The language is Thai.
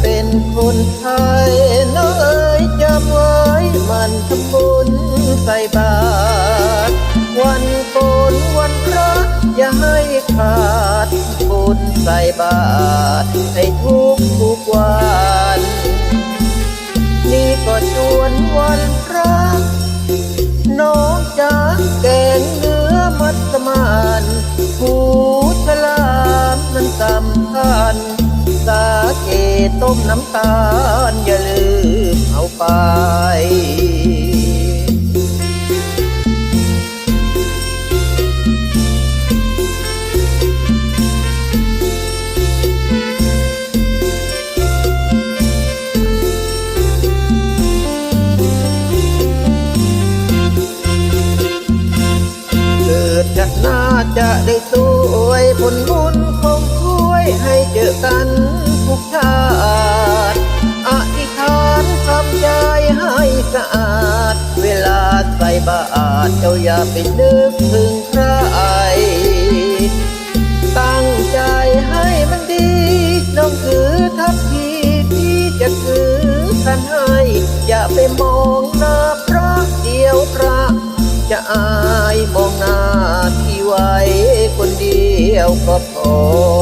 เป็นคนไทยน้องเอ๋ยจำไว้มันทำบุญใส่บาตรวันโกนวันพระอย่าให้ขาดบุญใส่บาตรให้ทุกทุกวันนี่ก็ชวนวันพระน้องจ๋าแกงเนื้อมัสมันหูฉลามมันสำคัญ ต้มน้ำตาลอย่าลืมเอาไปเกิดจะน่าจะได้สวยผลบุญคง ใส่บาตรเจ้าอย่าไปนึกถึงใคร ตั้งใจให้มันดี น้องถือทัพทีที่จะถือขันให้ อย่าไปมองหน้าพระเดียวพระจะอายมองหน้าที่ไว้คนเดียวก็พอ